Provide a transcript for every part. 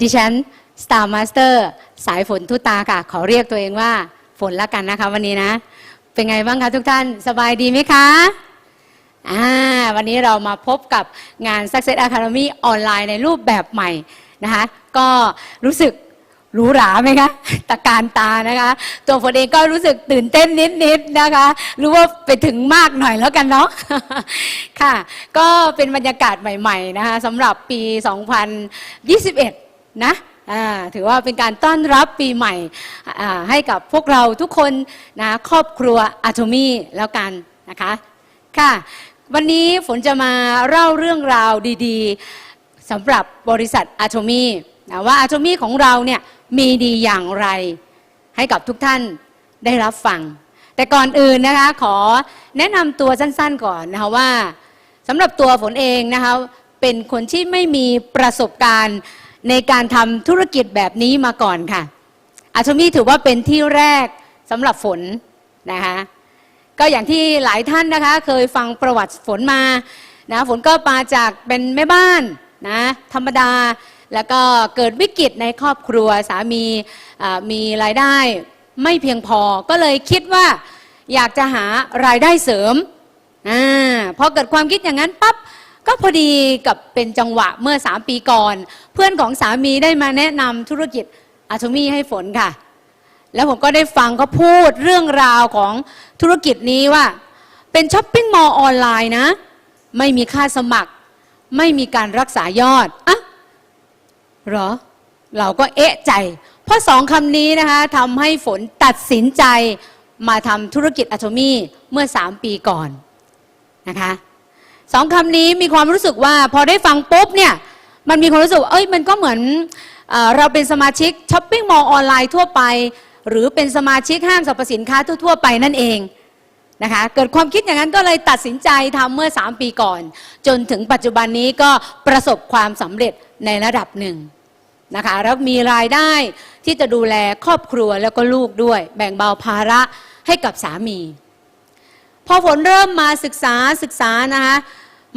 ดิฉัน Star Master สายฝนทุตาค่ะ ขอเรียกตัวเองว่าฝนละกันนะคะวันนี้นะ เป็นไงบ้างคะทุกท่านสบายดีไหมคะอ่าวันนี้เรามาพบกับงาน Success Academy ออนไลน์ในรูปแบบใหม่นะคะ ก็รู้สึกหรูหราไหมคะตะการตานะคะ ตัวฝนเองก็รู้สึกตื่นเต้นนิดๆนะคะรู้ว่าไปถึงมากหน่อยแล้วกันเนาะค่ะ ก็เป็นบรรยากาศใหม่ ๆ นะคะสำหรับปี 2021 นะถือว่าเป็นการต้อนรับปีใหม่ให้กับพวกเราทุกคนนะครอบครัวอะโทมี่แล้วกันนะคะค่ะวันนี้ฝนจะมาเล่าเรื่องราวดีๆสำหรับบริษัทอะโทมี่นะว่าอะโทมี่ของเราเนี่ยมีดีอย่างไร ให้กับทุกท่านได้รับฟัง แต่ก่อนอื่นนะคะขอแนะนำตัวสั้นๆก่อนนะคะว่าสำหรับตัวฝนเองนะคะเป็นคนที่ไม่มีประสบการณ์ ในการทำธุรกิจแบบนี้มาก่อนค่ะอาชมีถือว่าเป็นที่แรกสำหรับฝนนะคะก็อย่างที่หลายท่านนะคะเคยฟังประวัติฝนมานะฝนก็มาจากเป็นแม่บ้านนะธรรมดาแล้วก็เกิดวิกฤตในครอบครัวสามีมีรายได้ไม่เพียงพอก็เลยคิดว่าอยากจะหารายได้เสริมอาพอเกิดความคิดอย่างนั้นปั๊บ ก็พอดีกับเป็นจังหวะเมื่อ 3 ปีก่อน เพื่อนของสามีได้มาแนะนำธุรกิจอาโทมี่ให้ฝนค่ะ แล้วผมก็ได้ฟังเขาพูดเรื่องราวของธุรกิจนี้ว่า เป็นช้อปปิ้งมอลล์ออนไลน์นะ ไม่มีค่าสมัคร ไม่มีการรักษายอดอะเหรอ เราก็เอะใจ เพราะสองคำนี้นะคะทำให้ฝนตัดสินใจมาทำธุรกิจอะโทมี่เมื่อ 3 ปีก่อนนะคะ สองคำนี้มีความรู้สึกว่าพอได้ฟังปุ๊บเนี่ยมันมีความรู้สึกเอ้ยมันก็เหมือนเอเราเป็นสมาชิกช้อปปิ้งมอลล์ออนไลน์ทั่วไป หรือเป็นสมาชิกห้างสรรพสินค้าทั่วๆไปนั่นเองนะคะเกิดความคิดอย่างนั้นก็เลยตัดสินใจทำเมื่อ 3 ปีก่อน จนถึงปัจจุบันนี้ก็ประสบความสำเร็จในระดับหนึ่งนะคะแล้วมีรายได้ที่จะดูแลครอบครัวแล้วก็ลูกด้วย แบ่งเบาภาระให้กับสามี พอฝนเริ่มมาศึกษาศึกษานะคะ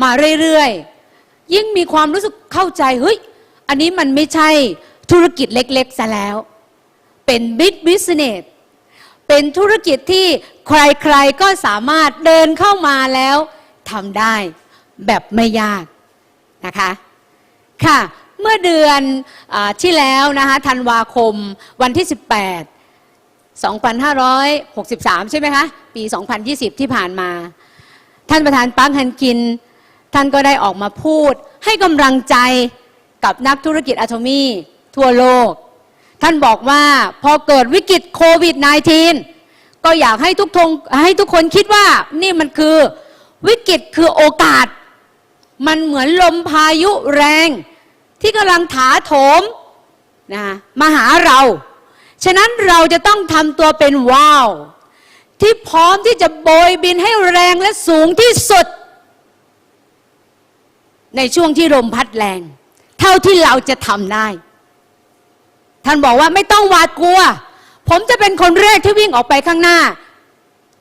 มาเรื่อยๆ ยิ่งมีความรู้สึกเข้าใจเฮ้ยอันนี้มันไม่ใช่ธุรกิจเล็กๆซะแล้ว เป็นบิ๊กบิสเนสเป็นธุรกิจที่ใครๆก็สามารถเดินเข้ามาแล้วทำได้แบบไม่ยากนะคะค่ะเมื่อเดือนอที่แล้วนะคะธันวาคมวันที่ 18 2563 ใช่ไหมคะ ปี 2020 ที่ผ่านมา ท่านประธานปังฮันกิน ท่านก็ได้ออกมาพูด ให้กำลังใจกับนักธุรกิจอะโทมี่ทั่วโลก ท่านบอกว่าพอเกิดวิกฤตโควิด -19 ก็อยากให้ทุกทงให้ทุกคนคิดว่านี่มันคือวิกฤตคือโอกาส มันเหมือนลมพายุแรง ที่กำลังถาโถมนะมาหาเรา ฉะนั้นเราจะต้องทำตัวเป็นว้าว ที่พร้อมที่จะโบยบินให้แรงและสูงที่สุด ในช่วงที่ลมพัดแรง เท่าที่เราจะทำได้ ท่านบอกว่าไม่ต้องหวาดกลัว ผมจะเป็นคนแรกที่วิ่งออกไปข้างหน้า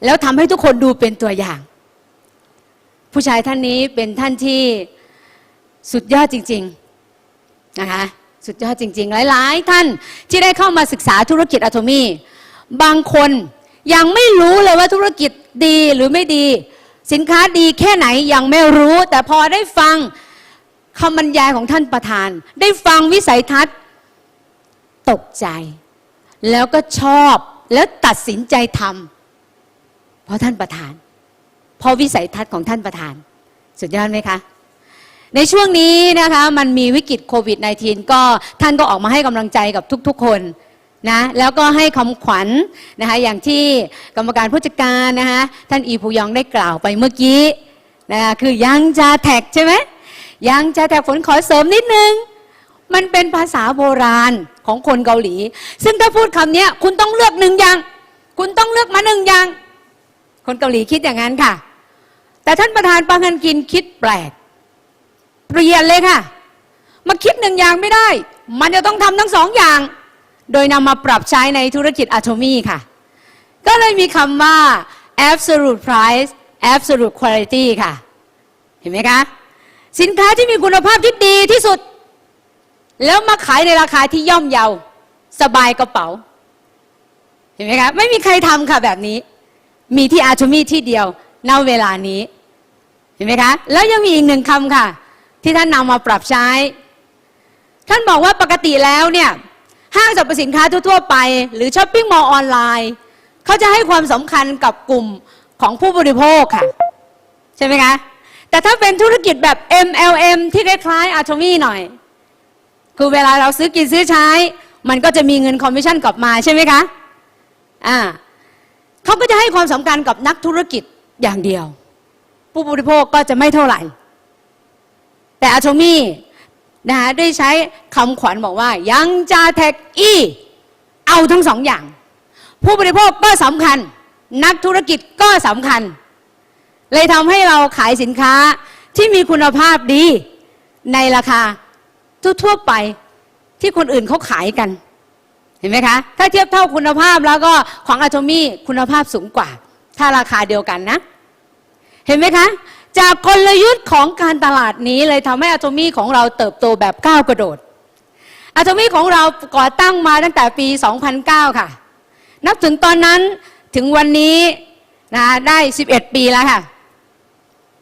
แล้วทำให้ทุกคนดูเป็นตัวอย่าง ผู้ชายท่านนี้เป็นท่านที่สุดยอดจริง ๆ นะคะสุดยอดจริง ๆ หลาย ๆ ท่านที่ได้เข้ามาศึกษาธุรกิจอะโทมี่บางคนยังไม่รู้เลยว่าธุรกิจดีหรือไม่ดี สินค้าดีแค่ไหนยังไม่รู้ แต่พอได้ฟังคำบรรยายของท่านประธาน ได้ฟังวิสัยทัศน์ตกใจ แล้วก็ชอบแล้วตัดสินใจทำเพราะท่านประธาน เพราะวิสัยทัศน์ของท่านประธาน สุดยอดไหมคะในช่วงนี้นะคะมันมีวิกฤตโควิด -19 ก็ท่านก็ออกมาให้กำลังใจกับทุกๆคน นะแล้วก็ให้คำขวัญนะคะอย่างที่กรรมการผู้จัดการนะคะท่านอีภูยองได้กล่าวไปเมื่อกี้นะคะคือยังจะแท็กใช่ไหมยังจะแท็กฝนขอเสริมนิดนึง มันเป็นภาษาโบราณของคนเกาหลี ซึ่งถ้าพูดคำนี้คุณต้องเลือกหนึ่งอย่าง คุณต้องเลือกมาหนึ่งอย่าง คนเกาหลีคิดอย่างนั้นค่ะ แต่ท่านประธานปังฮันกินคิดแปลก เปลี่ยนเลยค่ะ มาคิดหนึ่งอย่างไม่ได้ มันจะต้องทำทั้งสองอย่าง โดยนำมาปรับใช้ในธุรกิจอะโทมี่ค่ะ ก็เลยมีคำว่า absolute price absolute quality ค่ะ เห็นไหมคะ สินค้าที่มีคุณภาพที่ดีที่สุด แล้วมาขายในราคาที่ย่อมเยา สบายกระเป๋า เห็นไหมคะ ไม่มีใครทำค่ะแบบนี้ มีที่อาชมีที่เดียวณเวลานี้ เห็นไหมคะ แล้วยังมีอีกหนึ่งคำค่ะ ที่ท่านนำมาปรับใช้ ท่านบอกว่าปกติแล้วเนี่ย ห้างสรรพสินค้าทั่วๆไป หรือช้อปปิ้งมอลล์ออนไลน์เขาจะให้ความสำคัญกับกลุ่มของผู้บริโภคค่ะ ใช่ไหมคะ แต่ถ้าเป็นธุรกิจแบบ MLM ที่คล้ายๆอาชมีหน่อย คือเวลาเราซื้อกินซื้อใช้ มันก็จะมีเงินคอมมิชชั่นกลับมาใช่ไหมคะอ่าเขาก็จะให้ความสำคัญกับนักธุรกิจอย่างเดียว ผู้บริโภคก็จะไม่เท่าไหร่ แต่อาชมี นะคะด้ใช้คำขวัญบอกว่า ยังจาแท็กอีเอาทั้งสองอย่าง ผู้บริโภคก็สำคัญ นักธุรกิจก็สำคัญ เลยทำให้เราขายสินค้าที่มีคุณภาพดีในราคาทั่วๆไปที่คนอื่นเขาขายกัน เห็นไหมคะ ถ้าเทียบเท่าคุณภาพแล้วก็ของอะโ m มี่คุณภาพสูงกว่า ถ้าราคาเดียวกันนะ เห็นไหมคะ จากกลยุทธ์ของการตลาดนี้เลยทำให้อะโ m มี่ของเราเติบโตแบบก้าวกระโดดอะโ m มี่ของเราก่อตั้งมาตั้งแต่ปี 2009 ค่ะ นับถึงตอนนั้นถึงวันนี้นะได้ 11 ปีแล้วค่ะ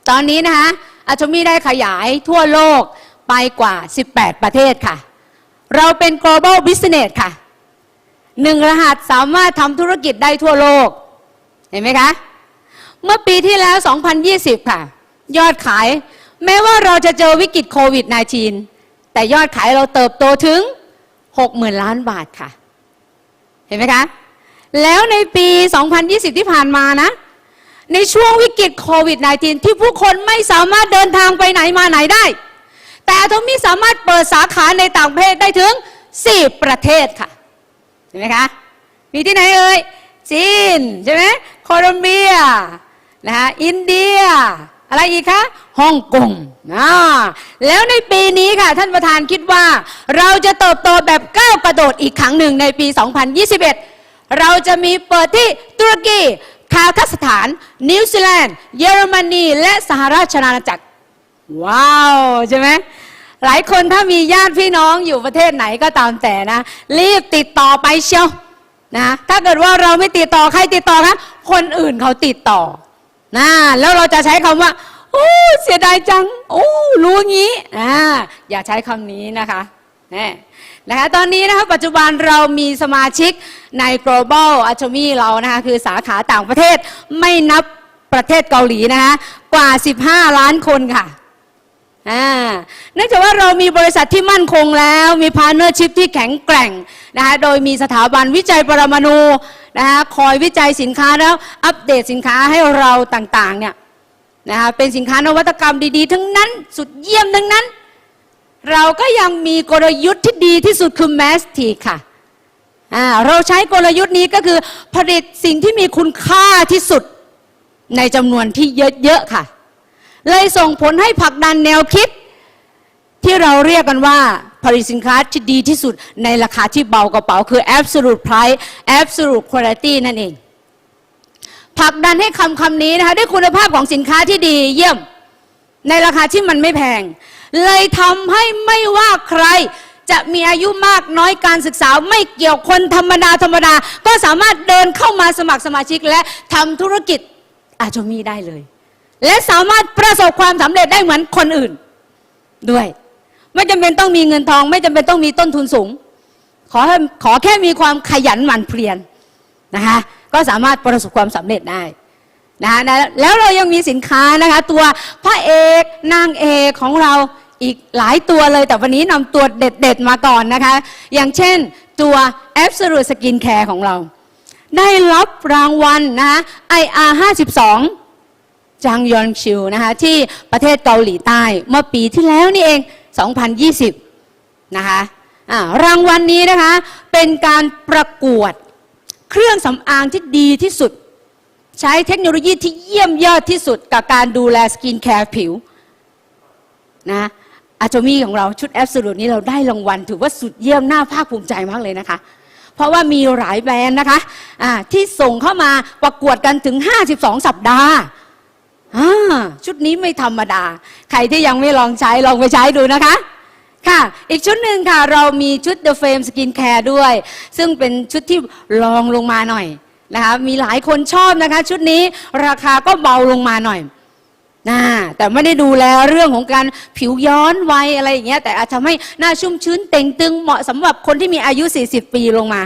ตอนนี้นะคะอะโ m มี่ได้ขยายทั่วโลกไปกว่า 18 ประเทศค่ะ เราเป็น global business ค่ะหนึ่งรหัสสามารถทำธุรกิจได้ทั่วโลก เห็นไหมคะ เมื่อปีที่แล้ว 2020 ค่ะ ยอดขาย แม้ว่าเราจะเจอวิกฤตโควิด -19 แต่ยอดขายเราเติบโตถึง 60,000 ล้านบาทค่ะ เห็นไหมคะ แล้วในปี 2020 ที่ผ่านมานะ ในช่วงวิกฤตโควิด -19 ที่ผู้คนไม่สามารถเดินทางไปไหนมาไหนได้ แต่อาโทมิสามารถเปิดสาขาในต่างประเทศได้ถึง 4 ประเทศค่ะ เห็นไหมคะ มีที่ไหนเอ่ยจีนใช่ไหมโคลอมเบียนะคะอินเดีย อะไรอีกคะฮ่องกงอ่าแล้วในปีนี้ค่ะ ท่านประธานคิดว่า เราจะเติบโตแบบก้าวกระโดดอีกครั้งหนึ่งในปี 2021 เราจะมีเปิดที่ตุรกีคาซัคสถาน นิวซีแลนด์ เยอรมนี และสหราชอาณาจักร ว้าว ใช่ไหมหลายคนถ้ามีญาติพี่น้องอยู่ประเทศไหนก็ตามแต่นะ รีบติดต่อไปเชียวนะถ้าเกิดว่าเราไม่ติดต่อใครติดต่อคะคนอื่นเขาติดต่อ นะแล้วเราจะใช้คำว่า โอ้เสียดายจัง โอ้รู้งี้อ่าอย่าใช้คำนี้นะคะนี่นะคะตอนนี้นะคะปัจจุบันเรามีสมาชิกใน global a t o m y เรานะคะคือสาขาต่างประเทศไม่นับประเทศเกาหลีนะคะกว่า 15 ล้านคนค่ะอ่าเนื่องจากว่าเรามีบริษัทที่มั่นคงแล้ว มีพาร์เนอร์ชิพที่แข็งแกร่งนะคะโดยมีสถาบันวิจัยปรมาณู นะคะคอยวิจัยสินค้าแล้วอัปเดตสินค้าให้เราต่างๆเนี่ยนะคะเป็นสินค้านวัตกรรมดีๆ ทั้งนั้นสุดเยี่ยมทั้งนั้น เราก็ยังมีกลยุทธ์ที่ดีที่สุดคือแมสทีค่ะเราใช้กลยุทธ์นี้ก็คือผลิตสิ่งที่มีคุณค่าที่สุดในจำนวนที่เยอะๆค่ะ เลยส่งผลให้ผลักดันแนวคิดที่เราเรียกกันว่า ผลิตสินค้าที่ดีที่สุดในราคาที่เบากระเป๋า คือ absolute price absolute quality นั่นเองผลักดันให้คำคำนี้นะคะด้วยคุณภาพของสินค้าที่ดีเยี่ยม ในราคาที่มันไม่แพง เลยทำให้ไม่ว่าใครจะมีอายุมากน้อยการศึกษาไม่เกี่ยวคนธรรมดาธรรมดา ก็สามารถเดินเข้ามาสมัครสมาชิกและทำธุรกิจอาจจะมีได้เลย และสามารถประสบความสำเร็จได้เหมือนคนอื่นด้วย ไม่จำเป็นต้องมีเงินทอง ไม่จำเป็นต้องมีต้นทุนสูง ขอให้ขอแค่มีความขยันหมั่นเพียรนะคะก็สามารถประสบความสำเร็จได้นะคะแล้วเรายังมีสินค้านะคะ ตัวพระเอกนางเอกของเราอีกหลายตัวเลย แต่วันนี้นำตัวเด็ดๆมาก่อนนะคะ อย่างเช่นตัว Absolute Skin Care ของเรา ได้รับรางวัลนะคะ IR 52จางยอนชิวนะคะที่ประเทศเกาหลีใต้เมื่อปีที่แล้วนี่เอง 2020 นะคะะรางวัลนนี้นะคะเป็นการประกวดเครื่องสำอางที่ดีที่สุด ใช้เทคโนโลยีที่เยี่ยมยอดที่สุดกับการดูแลสกินแคร์ผิวนะอาจมีของเราชุดแอ s ส l u t e นี้เราได้รางวัล ถือว่าสุดเยี่ยมน่าภาคภูมิใจมากเลยนะคะ เพราะว่ามีหลายแบรนด์นะคะะที่ส่งเข้ามาประกวดกันถึง 52 สัปดาห์ ชุดนี้ไม่ธรรมดา ใครที่ยังไม่ลองใช้ลองไปใช้ดูนะคะ ค่ะ อีกชุดหนึ่งค่ะ เรามีชุด The Frame Skin Care ด้วย ซึ่งเป็นชุดที่ลองลงมาหน่อยนะคะ มีหลายคนชอบนะคะ ชุดนี้ราคาก็เบาลงมาหน่อย นะแต่ไม่ได้ดูแลเรื่องของการผิวย้อนวัยอะไรอย่างเงี้ยแต่อาจทำให้หน้าชุ่มชื้นเต่งตึงเหมาะสำหรับคนที่มีอายุ 40 ปีลงมา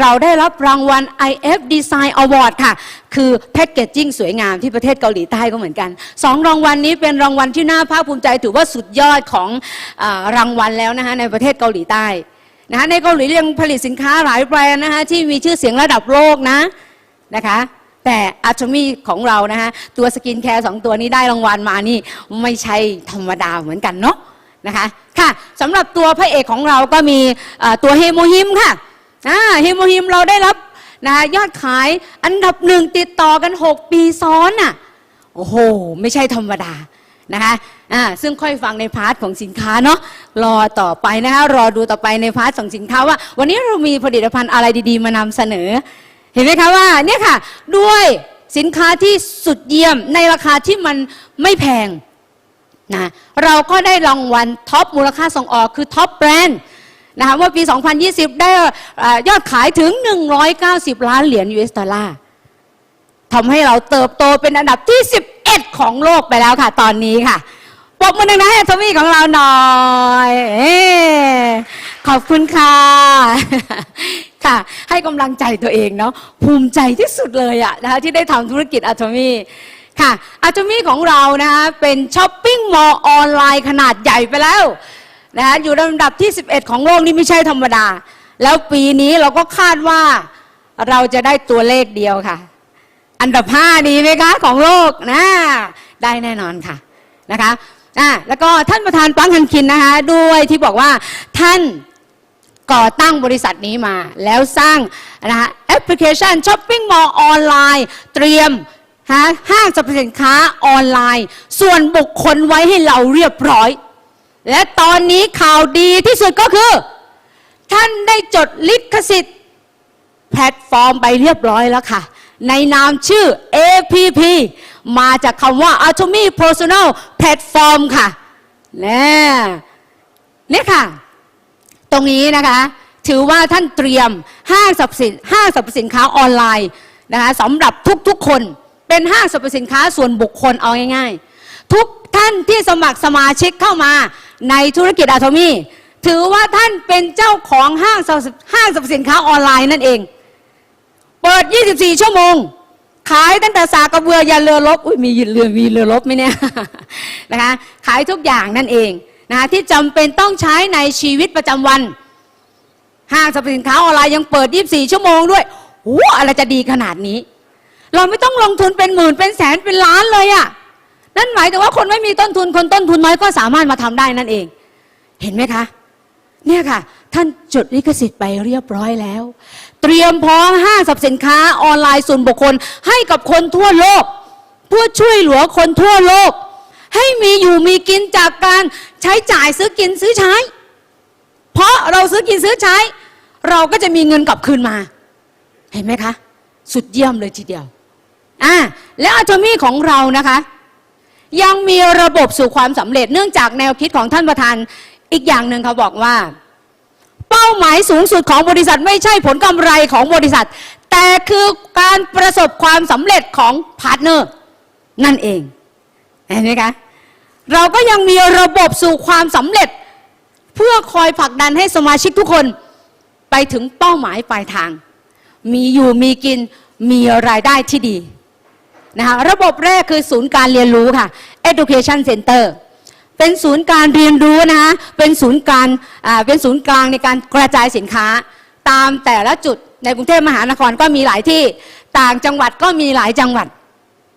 เราได้รับรางวัล IF Design Award ค่ะ คือแพคเกจจิ้งสวยงามที่ประเทศเกาหลีใต้ก็เหมือนกันสองรางวัลนี้เป็นรางวัลที่น่าภาคภูมิใจถือว่าสุดยอดของอรางวัลแล้วนะคะในประเทศเกาหลีใต้นะคะในเกาหลียังผลิตสินค้าหลายแบรนด์นะคะที่มีชื่อเสียงระดับโลกนะนะคะ แต่อาชมีของเรานะคะตัวสกินแคร์สองตัวนี้ได้รางวัลมานี่ไม่ใช่ธรรมดาเหมือนกันเนาะนะคะค่ะสำหรับตัวพระเอกของเราก็มีตัวเฮโมฮิมค่ะอ่าเฮโมฮิมเราได้รับนะยอดขายอันดับหนึ่งติดต่อกัน 6 ปีซ้อนน่ะโอ้โห ไม่ใช่ธรรมดานะคะอ่าซึ่งค่อยฟังในพาร์ทของสินค้าเนาะรอต่อไปนะคะรอดูต่อไปในพาร์ทของสินค้าว่า วันนี้เรามีผลิตภัณฑ์อะไรดีๆ มานำเสนอ เห็นไหมคะว่าเนี่ยค่ะด้วยสินค้าที่สุดเยี่ยมในราคาที่มันไม่แพงนะเราก็ได้รางวัลท็อปมูลค่าส่งออกคือท็อปแบรนด์นะคะเมื่อปี 2020 ได้ยอดขายถึง 190 ล้านเหรียญ US ดอลลาร์ทำให้เราเติบโตเป็นอันดับที่ 11 ของโลกไปแล้วค่ะ ตอนนี้ค่ะปรบมือหนึ่งนะให้ทวี่ของเราหน่อย ขอบคุณค่ะ ค่ะ ให้กำลังใจตัวเองเนาะภูมิใจที่สุดเลยอะนะคะที่ได้ทำธุรกิจอะตมี่ค่ะอะตมี่ของเรานะคะเป็นช้อปปิ้งมอลออนไลน์ขนาดใหญ่ไปแล้วนะคะอยู่ลำดับที่ 11 ของโลกนี่ไม่ใช่ธรรมดา แล้วปีนี้เราก็คาดว่าเราจะได้ตัวเลขเดียวค่ะ อันดับ 5 ดีไหมคะของโลกนะได้แน่นอนค่ะนะคะอะแล้วก็ท่านประธานปังฮันคินนะคะด้วยที่บอกว่าท่าน ก่อตั้งบริษัทนี้มา แล้วสร้างนะคะแอปพลิเคชันช้อปปิ้งมอลล์ออนไลน์ เตรียมฮะห้างสรรพสินค้าออนไลน์ ส่วนบุคคลไว้ให้เราเรียบร้อย และตอนนี้ข่าวดีที่สุดก็คือ ท่านได้จดลิขสิทธิ์ แพลตฟอร์มไปเรียบร้อยแล้วค่ะ ในนามชื่อ APP มาจากคำว่า Atomy Personal Platform ค่ะเนี่ยเนี่ยค่ะ ตรงนี้นะคะ ถือว่าท่านเตรียมห้างสรรพสินห้างสรรพสินค้าออนไลน์นะคะสำหรับทุกๆคนเป็นห้างสรรพสินค้าส่วนบุคคลเอาง่ายๆ ทุกท่านที่สมัครสมาชิกเข้ามาในธุรกิจอะโทมีถือว่าท่านเป็นเจ้าของห้างสรรพห้างสรรพสินค้าออนไลน์นั่นเอง เปิด 24 ชั่วโมง ขายตั้งแต่สากระเบือยันเรือรบอุ้ยมีเรือมีเรือรบไหมเนี่ยนะคะ ขายทุกอย่างนั่นเอง นะคะที่จำเป็นต้องใช้ในชีวิตประจำวัน ห้างสรรพสินค้าออนไลน์ยังเปิด 24 ชั่วโมงด้วยโอ้อะไรจะดีขนาดนี้ เราไม่ต้องลงทุนเป็นหมื่นเป็นแสนเป็นล้านเลยอะนั่นหมายถึงว่าคนไม่มีต้นทุนคนต้นทุนน้อยก็สามารถมาทำได้นั่นเอง เห็นไหมคะ เนี่ยค่ะ ท่านจดลิขสิทธิ์ไปเรียบร้อยแล้ว เตรียมพร้อมห้างสรรพสินค้าออนไลน์ส่วนบุคคลให้กับคนทั่วโลก เพื่อช่วยเหลือคนทั่วโลก ให้มีอยู่มีกินจากการใช้จ่ายซื้อกินซื้อใช้ เพราะเราซื้อกินซื้อใช้ เราก็จะมีเงินกลับคืนมา เห็นไหมคะ สุดเยี่ยมเลยทีเดียวอ่าและอะโทมี่ของเรานะคะ ยังมีระบบสู่ความสำเร็จเนื่องจากแนวคิดของท่านประธานอีกอย่างหนึ่งเขาบอกว่า เป้าหมายสูงสุดของบริษัทไม่ใช่ผลกำไรของบริษัท แต่คือการประสบความสำเร็จของพาร์ทเนอร์นั่นเอง เห็นไหมคะเราก็ยังมีระบบสู่ความสำเร็จ เพื่อคอยผลักดันให้สมาชิกทุกคนไปถึงเป้าหมายปลายทาง มีอยู่มีกินมีรายได้ที่ดีนะคะระบบแรกคือศูนย์การเรียนรู้ค่ะ education center เป็นศูนย์การเรียนรู้นะคะเป็นศูนย์การเป็นศูนย์กลางในการกระจายสินค้า ตามแต่ละจุดในกรุงเทพมหานครก็มีหลายที่ต่างจังหวัดก็มีหลายจังหวัด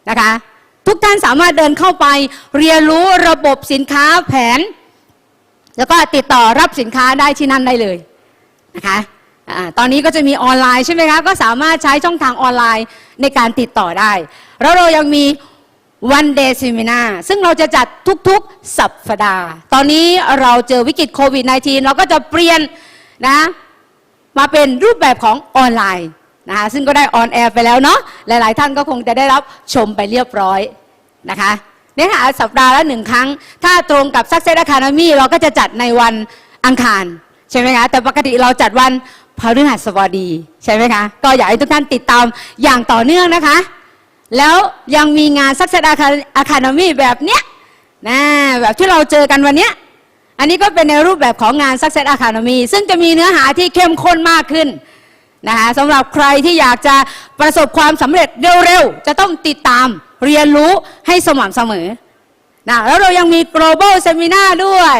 นะคะ ทุกท่านสามารถเดินเข้าไปเรียนรู้ระบบสินค้าแผน แล้วก็ติดต่อรับสินค้าได้ที่นั่นได้เลยนะคะตอนนี้ก็จะมีออนไลน์ใช่ไหมคะก็สามารถใช้ช่องทางออนไลน์ในการติดต่อได้ แล้วเรายังมี one day seminar ซึ่งเราจะจัดทุกๆ สัปดาห์ ตอนนี้เราเจอวิกฤตโควิด -19 เราก็จะเปลี่ยนนะมาเป็นรูปแบบของออนไลน์ นะคะซึ่งก็ได้ออนแอร์ไปแล้วเนาะหลาย ๆ ท่านก็คงจะได้รับชมไปเรียบร้อยนะคะเนื้อหาสัปดาห์ละหนึ่งครั้ง ถ้าตรงกับ Success Academy เราก็จะจัดในวันอังคาร ใช่ไหมคะแต่ปกติเราจัดวันพฤหัสบดี ใช่ไหมคะ ก็อยากให้ทุกท่านติดตามอย่างต่อเนื่องนะคะ แล้วยังมีงาน Success Academy แบบเนี้ยนะแบบที่เราเจอกันวันเนี้ยอันนี้ก็เป็นในรูปแบบของงาน Success Academy ซึ่งจะมีเนื้อหาที่เข้มข้นมากขึ้น นะคะสำหรับใครที่อยากจะประสบความสำเร็จเร็วๆ จะต้องติดตามเรียนรู้ให้สม่ำเสมอนะแล้วเรายังมี global seminar ด้วย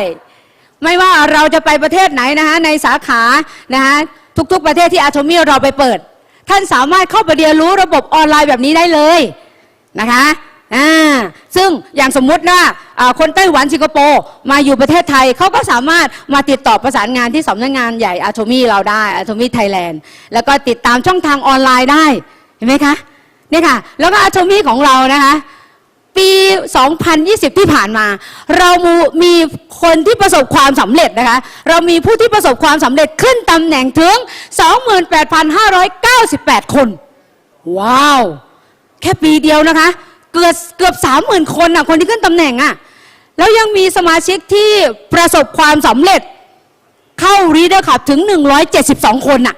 ไม่ว่าเราจะไปประเทศไหนนะคะในสาขานะคะทุกๆประเทศที่อาโทมีเราไปเปิด ท่านสามารถเข้าไปเรียนรู้ระบบออนไลน์แบบนี้ได้เลยนะคะ อ่าซึ่งอย่างสมมุติว่าคนไต้หวันสิงคโปร์มาอยู่ประเทศไทยเขาก็สามารถมาติดต่อประสานงานที่สำนักงานใหญ่อาโทมี่เราได้อาโทมี่ไทยแลนด์แล้วก็ติดตามช่องทางออนไลน์ได้เห็นไหมคะเนี่ยค่ะ แล้วก็อาโทมี่ของเรานะคะปี 2020 ที่ผ่านมา เรามีคนที่ประสบความสำเร็จนะคะ เรามีผู้ที่ประสบความสำเร็จขึ้นตำแหน่งถึง 28,598 คน ว้าว แค่ปีเดียวนะคะ เกือบเกือบ30,000คนอะคนที่ขึ้นตำแหน่งอะแล้วยังมีสมาชิกที่ประสบความสำเร็จเข้ารีเดอร์ขับถึง 172 คนน่ะ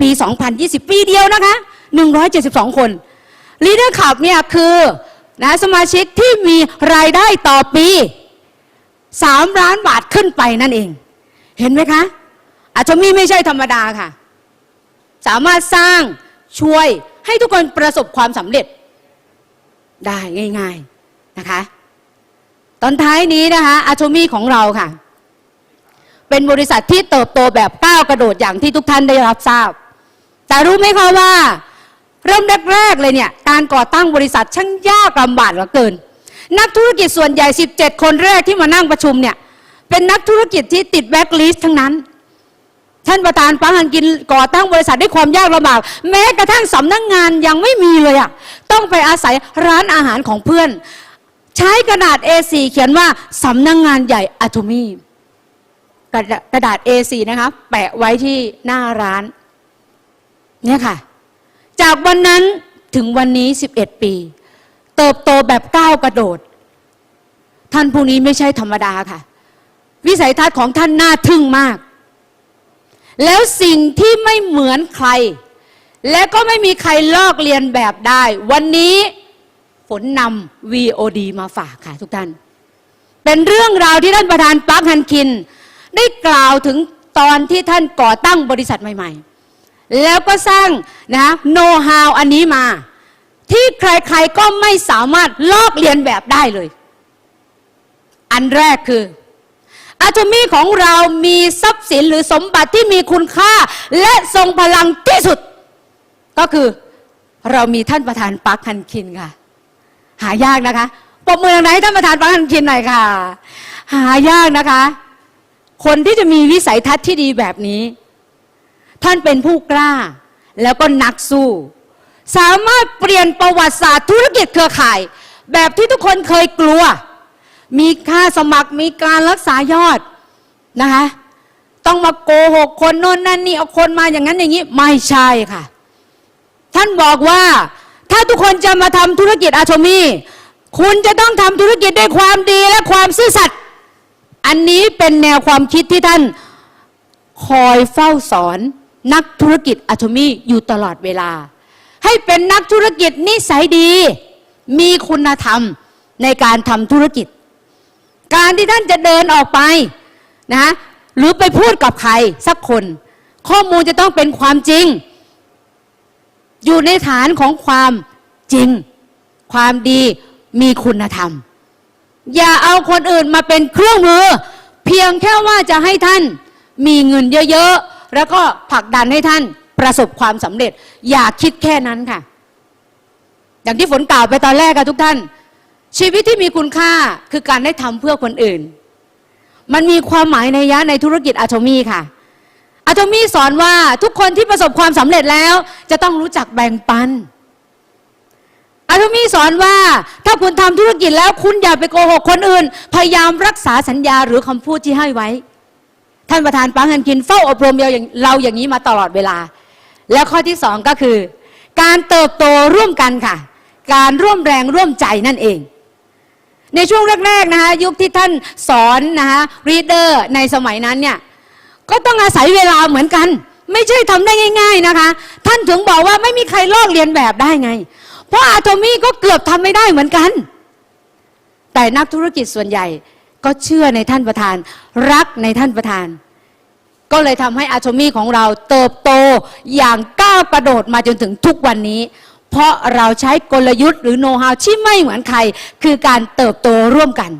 ปี 2020 ปีเดียวนะคะ 172 คนรีเดอร์ขับเนี่ยคือนะสมาชิกที่มีรายได้ต่อปี 3 ล้านบาทขึ้นไปนั่นเอง เห็นไหมคะ อาจจะมีไม่ใช่ธรรมดาค่ะ สามารถสร้างช่วยให้ทุกคนประสบความสำเร็จ ได้ง่าย ๆนะคะ ตอนท้ายนี้นะคะอาโชมีของเราค่ะ เป็นบริษัทที่เติบโตแบบก้าวกระโดดอย่างที่ทุกท่านได้รับทราบ แต่รู้ไหมคะว่า เริ่มแรกๆเลยเนี่ย การก่อตั้งบริษัทช่างยากลำบากเหลือเกิน นักธุรกิจส่วนใหญ่ 17 คนแรกที่มานั่งประชุมเนี่ย เป็นนักธุรกิจที่ติดแบ็กลิสต์ทั้งนั้น ท่านประธานปังหันกินก่อตั้งบริษัทด้วยความยากลำบากแม้กระทั่งสำนักงงานยังไม่มีเลยอะต้องไปอาศัยร้านอาหารของเพื่อน ใช้กระดาษ A4 เขียนว่าสำนักงงานใหญ่อะโทมีกระดาษกระดาษ A4 นะคะแปะไว้ที่หน้าร้าน เนี่ยค่ะ จากวันนั้นถึงวันนี้ 11 ปี เติบโตแบบก้าวกระโดด ท่านผู้นี้ไม่ใช่ธรรมดาค่ะ วิสัยทัศน์ของท่านน่าทึ่งมาก แล้วสิ่งที่ไม่เหมือนใคร และก็ไม่มีใครลอกเลียนแบบได้ วันนี้ฝนนำ VOD มาฝากค่ะทุกท่าน เป็นเรื่องราวที่ท่านประธานปาร์คฮันคิน ได้กล่าวถึงตอนที่ท่านก่อตั้งบริษัทใหม่ ๆ แล้วก็สร้างนะโน้ตฮาวอันนี้มา ที่ใครๆก็ไม่สามารถลอกเลียนแบบได้เลย อันแรกคือ อะโทมีของเรามีทรัพย์สินหรือสมบัติที่มีคุณค่า และทรงพลังที่สุด ก็คือเรามีท่านประธานปักฮันคินค่ะ หายากนะคะปรบมือดังๆให้ท่านประธานปักฮันคินหน่อยค่ะ หายากนะคะ คนที่จะมีวิสัยทัศน์ที่ดีแบบนี้ ท่านเป็นผู้กล้า แล้วก็นักสู้ สามารถเปลี่ยนประวัติศาสตร์ธุรกิจเครือข่าย แบบที่ทุกคนเคยกลัว มีค่าสมัครมีการรักษายอดนะคะ ต้องมาโกหกคนโน่นนั่นนี่เอาคนมาอย่างนั้นอย่างนี้ไม่ใช่ค่ะ ท่านบอกว่า ถ้าทุกคนจะมาทำธุรกิจอาชมี คุณจะต้องทำธุรกิจด้วยความดีและความซื่อสัตย์อันนี้เป็นแนวความคิดที่ท่านคอยเฝ้าสอนนักธุรกิจอาโทมีอยู่ตลอดเวลา ให้เป็นนักธุรกิจนิสัยดี มีคุณธรรมในการทำธุรกิจ การที่ท่านจะเดินออกไปนะหรือไปพูดกับใครสักคน ข้อมูลจะต้องเป็นความจริง อยู่ในฐานของความจริง ความดีมีคุณธรรม อย่าเอาคนอื่นมาเป็นเครื่องมือ เพียงแค่ว่าจะให้ท่านมีเงินเยอะๆ แล้วก็ผลักดันให้ท่านประสบความสำเร็จ อย่าคิดแค่นั้นค่ะ อย่างที่ฝนกล่าวไปตอนแรกค่ะทุกท่าน ชีวิตที่มีคุณค่าคือการได้ทำเพื่อคนอื่น มันมีความหมายในยะในธุรกิจอะโทมีค่ะอะโทมีสอนว่าทุกคนที่ประสบความสำเร็จแล้ว จะต้องรู้จักแบ่งปันอาทุมีสอนว่าถ้าคุณทำธุรกิจแล้วคุณอย่าไปโกหกคนอื่น พยายามรักษาสัญญาหรือคำพูดที่ให้ไว้ ท่านประธานปังฮันกินเฝ้าอบรมเราอย่างเราอย่างนี้มาตลอดเวลา แล้วข้อที่สองก็คือ การเติบโตร่วมกันค่ะ การร่วมแรงร่วมใจนั่นเอง ในช่วงแรกๆนะคะยุคที่ท่านสอนนะคะรีเดอร์ในสมัยนั้นเนี่ยก็ต้องอาศัยเวลาเหมือนกัน ไม่ใช่ทำได้ง่าย ๆนะคะ ท่านถึงบอกว่าไม่มีใครลอกเรียนแบบได้ไง เพราะอาโทมี่ก็เกือบทำไม่ได้เหมือนกัน แต่นักธุรกิจส่วนใหญ่ก็เชื่อในท่านประธาน รักในท่านประธาน ก็เลยทำให้อาโทมี่ของเราเติบโตอย่างก้าวกระโดดมาจนถึงทุกวันนี้ เพราะเราใช้กลยุทธ์หรือโน้ตฮาวที่ไม่เหมือนใคร คือการเติบโตร่วมกัน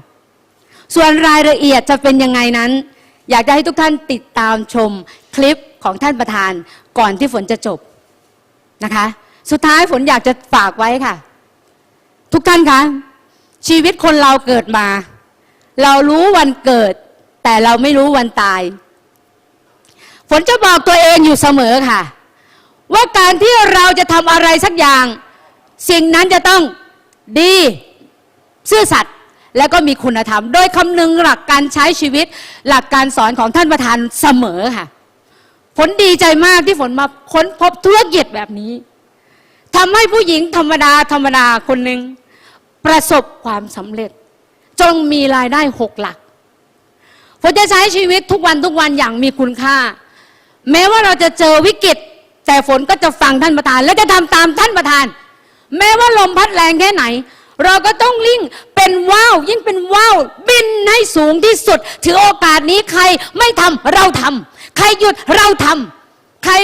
ส่วนรายละเอียดจะเป็นยังไงนั้น อยากจะให้ทุกท่านติดตามชมคลิปของท่านประธานก่อนที่ฝนจะจบนะคะ สุดท้ายฝนอยากจะฝากไว้ค่ะ ทุกท่านคะชีวิตคนเราเกิดมา เรารู้วันเกิด แต่เราไม่รู้วันตาย ฝนจะบอกตัวเองอยู่เสมอค่ะ ว่าการที่เราจะทำอะไรสักอย่าง สิ่งนั้นจะต้องดีซื่อสัตย์และก็มีคุณธรรม โดยคำนึงหลักการใช้ชีวิต หลักการสอนของท่านประธานเสมอค่ะฝนดีใจมากที่ฝนมาค้นพบธุรกิจแบบนี้ทำให้ผู้หญิงธรรมดาธรรมดาคนหนึ่งประสบความสำเร็จ จงมีรายได้หกหลักฝนจะใช้ชีวิตทุกวันทุกวันอย่างมีคุณค่า แม้ว่าเราจะเจอวิกฤต แต่ฝนก็จะฟังท่านประธาน และจะทำตามท่านประธาน แม้ว่าลมพัดแรงแค่ไหน เราก็ต้องลิ่งเป็นว่าวยิ่งเป็นว่าวบินให้สูงที่สุด ถือโอกาสนี้ใครไม่ทำเราทำใครหยุดเราทำใคร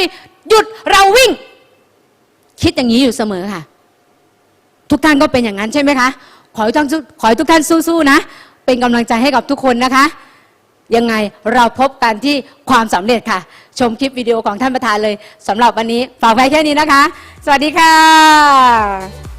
หยุดเราวิ่ง คิดอย่างนี้อยู่เสมอค่ะ ทุกท่านก็เป็นอย่างนั้นใช่ไหมคะขอให้ทุกท่านขอให้ทุกท่านสู้ๆนะ เป็นกำลังใจให้กับทุกคนนะคะ ยังไงเราพบกันที่ความสำเร็จค่ะ ชมคลิปวิดีโอของท่านประธานเลยสำหรับวันนี้ฝากไว้แค่นี้นะคะ สวัสดีค่ะ